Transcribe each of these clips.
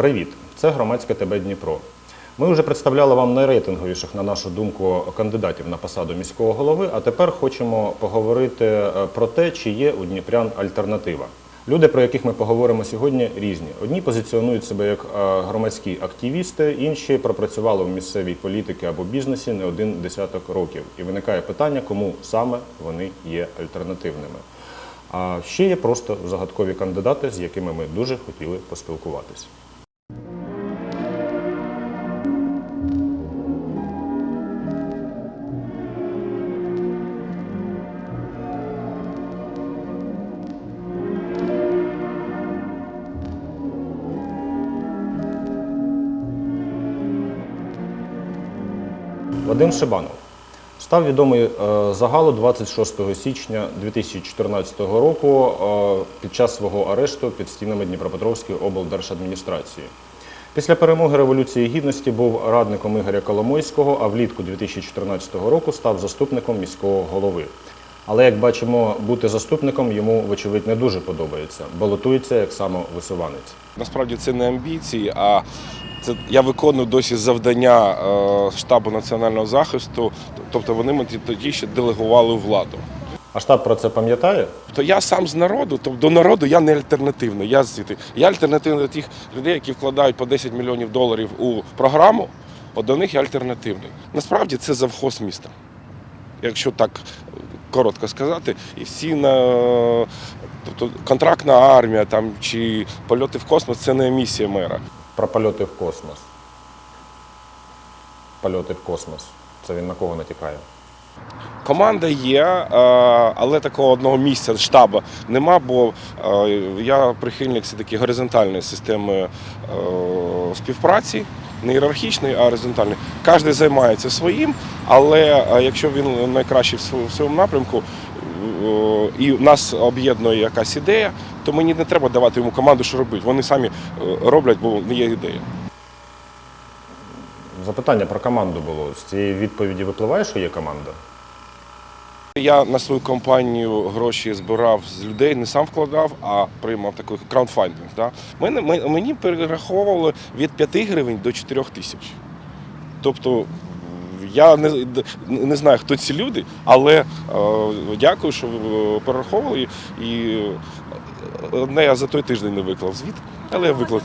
Привіт! Це громадське ТБ Дніпро. Ми вже представляли вам найрейтинговіших, на нашу думку, кандидатів на посаду міського голови, а тепер хочемо поговорити е, про те, чи є у Дніпрян альтернатива. Люди, про яких ми поговоримо сьогодні, різні. Одні позиціонують себе як е, громадські активісти, інші пропрацювали в місцевій політиці або бізнесі не один десяток років. І виникає питання, кому саме вони є альтернативними. А ще є просто загадкові кандидати, з якими ми дуже хотіли поспілкуватись. Вадим Шибанов став відомий е, загалу 26 січня 2014 року е, під час свого арешту під стінами Дніпропетровської облдержадміністрації. Після перемоги Революції Гідності був радником Ігоря Коломойського, а влітку 2014 року став заступником міського голови. Але, як бачимо, бути заступником йому, вочевидь, не дуже подобається. Балотується як самовисуванець. Насправді це не амбіції, а це я виконую досі завдання е, штабу національного захисту. Тобто вони мені тоді ще делегували владу. А штаб про це пам'ятає? То я сам з народу, тобто до народу я не альтернативний. Я звідти. Я альтернативний до тих людей, які вкладають по 10 мільйонів доларів у програму. От до них я альтернативний. Насправді це завхоз міста. Якщо так коротко сказати, і всі на тобто контрактна армія там чи польоти в космос це не місія мера. Про польоти в космос. Польоти в космос. Це він на кого натякає? Команда є, е, але такого одного місця штабу нема, бо е, я прихильник все-таки горизонтальної системи е, співпраці, не ієрархічної, а горизонтальної. Кожен займається своїм, але якщо він найкращий в своєму напрямку і нас об'єднує якась ідея, то мені не треба давати йому команду, що робити. Вони самі е, роблять, бо не є ідея. Запитання про команду було. З цієї відповіді випливає, що є команда? Я на свою компанію гроші збирав з людей, не сам вкладав, а приймав такий краундфандинг. Да? Мені перераховували від 5 гривень до 4 тисяч. Тобто я не, не знаю, хто ці люди, але е, дякую, що е, перераховували. І е, одне я за той тиждень не виклав звіт, але я виклав.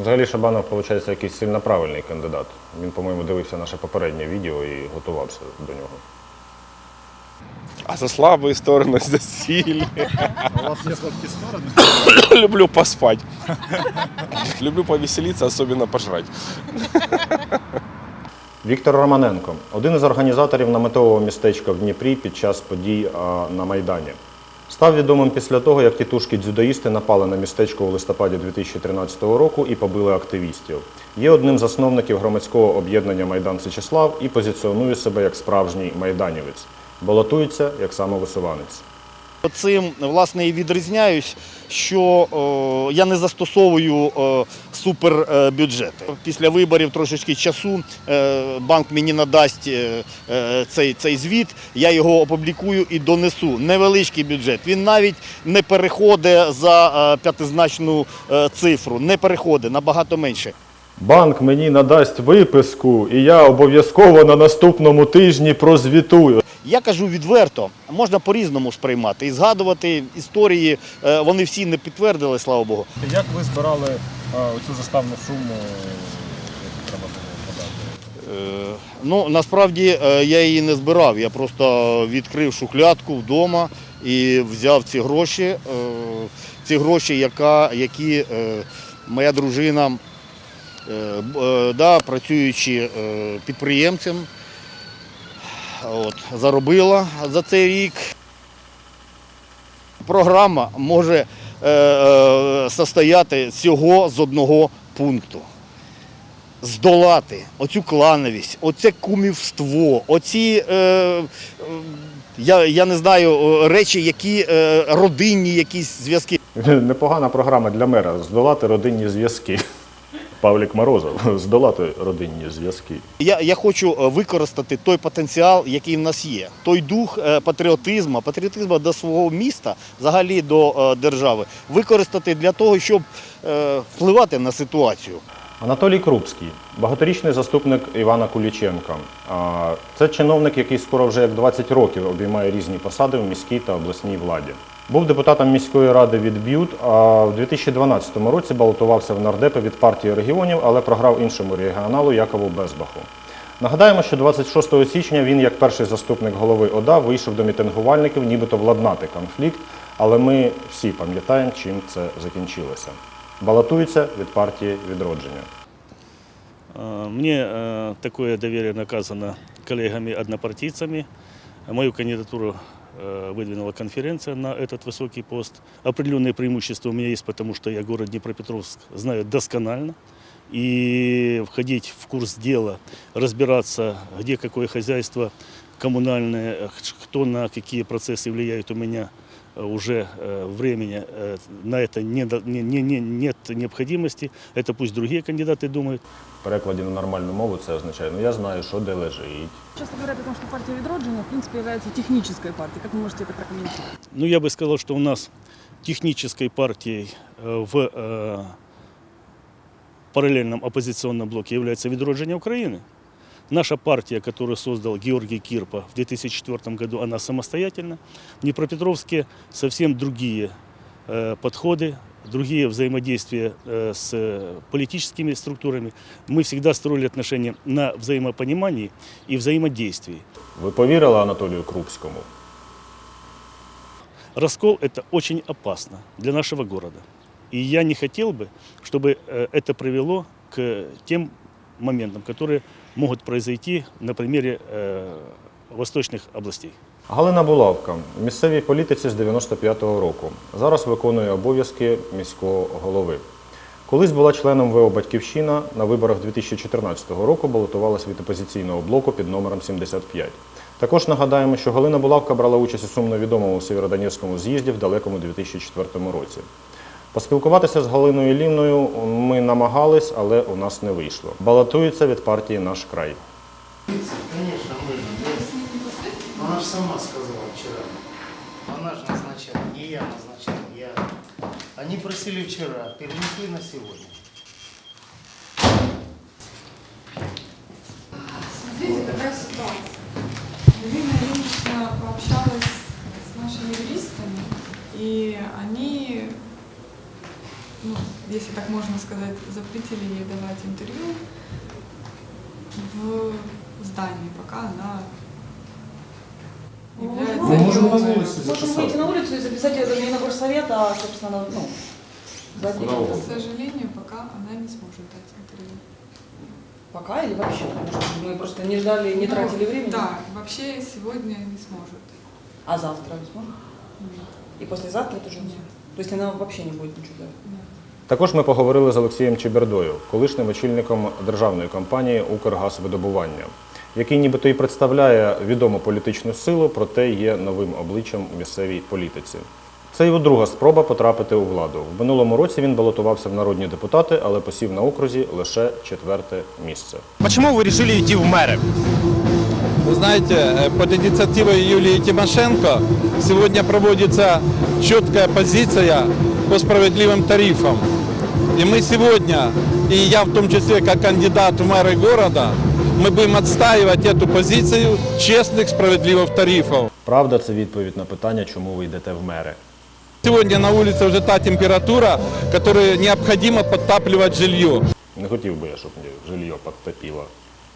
Взагалі Шабанов, виходить, якийсь сильно правильний кандидат. Він, по-моєму, дивився наше попереднє відео і готувався до нього. А за слабі сторони, за сильні. У вас є слабкі сторони? Люблю поспать. Люблю повеселиться, особенно пожрать. Віктор Романенко один із організаторів наметового містечка в Дніпрі під час подій на Майдані. Став відомим після того, як тітушки дзюдоїсти напали на містечко у листопаді 2013 року і побили активістів. Є одним з засновників громадського об'єднання Майдан Сичислав і позиціонує себе як справжній майданівець. Балотується як самовисуванець. Цим власне і відрізняюсь, що е, я не застосовую е, супербюджети. Після виборів трошечки часу е, банк мені надасть е, е, цей, цей звіт, я його опублікую і донесу. Невеличкий бюджет. Він навіть не переходить за е, п'ятизначну е, цифру, не переходить набагато менше. Банк мені надасть виписку, і я обов'язково на наступному тижні прозвітую. Я кажу відверто, можна по-різному сприймати і згадувати історії. е, Вони всі не підтвердили, слава Богу. Як ви збирали цю заставну суму, яку треба подати? Е, Ну, насправді е, я її не збирав. Я просто відкрив шухлядку вдома і взяв ці гроші. е, Ці гроші, які е, моя дружина, е, е, да, працюючи е, підприємцем, от, заробила за цей рік. Програма може е, е, состояти всього з одного пункту здолати оцю клановість, оце кумівство, оці, е, е, я, я не знаю, е, речі, які е, родинні якісь зв'язки. Непогана програма для мера здолати родинні зв'язки. Павлік Морозов здолати родинні зв'язки. Я, я хочу е, використати той потенціал, який в нас є. Той дух е, патріотизму, патріотизму до свого міста, взагалі до е, держави, використати для того, щоб впливати на ситуацію. Анатолій Крупський, багаторічний заступник Івана Куліченка. Це чиновник, який скоро вже як 20 років обіймає різні посади в міській та обласній владі. Був депутатом міської ради від БЮТ, а в 2012 році балотувався в нардепи від партії регіонів, але програв іншому регіоналу Якову Безбаху. Нагадаємо, що 26 січня він, як перший заступник голови ОДА, вийшов до мітингувальників, нібито владнати конфлікт, але ми всі пам'ятаємо, чим це закінчилося. Балотується від партії відродження. Э, Мне э, такое доверие наказано коллегами-однопартийцами. Мою кандидатуру э, выдвинула конференция на этот высокий пост. Определенные преимущества у меня есть, потому что я город Днепропетровск знаю досконально. И входить в курс дела, разбираться, где какое хозяйство коммунальное, э, кто на какие процессы влияет у меня э, уже э, времени э, на это не, до- не, не, не- нет необходимости. Это пусть другие кандидаты думают. В перекладі на нормальну мову це означає, ну я знаю, що де лежить. Часто говорят о том, что партия Відродження, в принципе, является технической партией. Как вы можете это прокомментировать? Ну, я бы сказал, что у нас технической партией э, в э, параллельном оппозиционном блоке является «Відродження Украины». Наша партия, которую создал Георгий Кирпа в 2004 году, она самостоятельна. В Днепропетровске совсем другие э, подходы, другие взаимодействия э, с политическими структурами. Мы всегда строили отношения на взаимопонимании и взаимодействии. Ви повірили Анатолію Крупському? Раскол – это очень опасно для нашего города. И я не хотел бы, чтобы э, это привело к тем моментам, которые могут произойти на примере э, восточных областей. Галина Булавка в місцевій політиці з 95-го року. Зараз виконує обов'язки міського голови. Колись була членом ВО Батьківщина. На виборах 2014 року балотувалась від опозиційного блоку під номером 75. Також нагадаємо, що Галина Булавка брала участь у сумно відомому Сєвєродонецькому з'їзді в далекому 2004 році. Поспілкуватися з Галиною Лівною ми намагались, але у нас не вийшло. Балотується від партії Наш край. Звісно, можно. Она же сама сказала вчора. Вона ж назначала, не я назначала. Я... Они просили вчора, перенесли на сегодня. Если так можно сказать, запретили ей давать интервью в здании, пока она является Мы можем на ее- Можем выйти на улицу и записать это не на горсовет, а, собственно, на, ну. К сожалению, пока она не сможет дать интервью. Пока или вообще? Может, мы просто не ждали, не Ну, тратили времени? Да, вообще сегодня не сможет. А завтра сможем? Нет. И послезавтра тоже не сможем? То есть она вообще не будет ничего делать? Нет. Також ми поговорили з Олексієм Чебердою, колишнім очільником державної компанії Укргазвидобування, який нібито і представляє відому політичну силу, проте є новим обличчям у місцевій політиці. Це його друга спроба потрапити у владу. В минулому році він балотувався в народні депутати, але посів на окрузі лише четверте місце. Почему вы решили идти в мэры? Вы знаете, э, под инициативой Юлии Тимошенко сегодня проводится четкая позиция по справедливым тарифам. И мы сегодня, и я в том числе как кандидат в мэры города, мы будем отстаивать эту позицию честных, справедливых тарифов. Правда, це відповідь на питання, чому ви йдете в мери. Сегодня на улице уже та температура, которая необходимо подтапливать жилье. Не хотів би я, щоб мені жилье підтопило.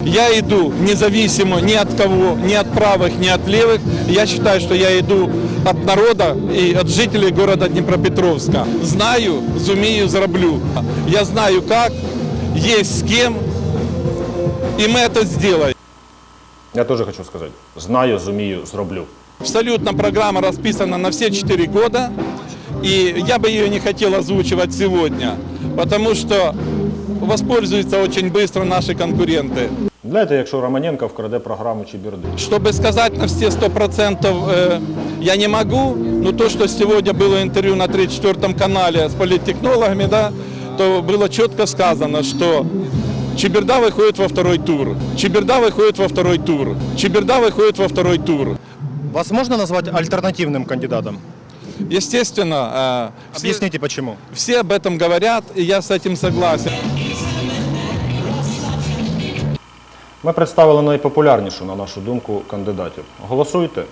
Я иду независимо ни от кого, ни от правых, ни от левых. Я считаю, что я иду от народа и от жителей города Днепропетровска. Знаю, зумею, зараблю. Я знаю как, есть с кем, и мы это сделаем. Я теж хочу сказати: знаю, зумію, зроблю. Абсолютно программа расписана на все четыре года, и я бы ее не хотел озвучивать сегодня, потому что воспользуются очень быстро наши конкуренты. Знаєте, якщо Романенко вкраде програму Чеберди. Чтобы сказать на все сто процентов э, я не могу, но то, что сегодня было интервью на 34 канале с политтехнологами, да, то было четко сказано, что Чеберда выходит во второй тур. Чеберда выходит во второй тур. Чеберда выходит во второй тур. Вас можно назвать альтернативным кандидатом? Естественно, э, все, Объясните почему. все об этом говорят, и я с этим согласен. Ми представили найпопулярнішу, на нашу думку, кандидатів. Голосуйте.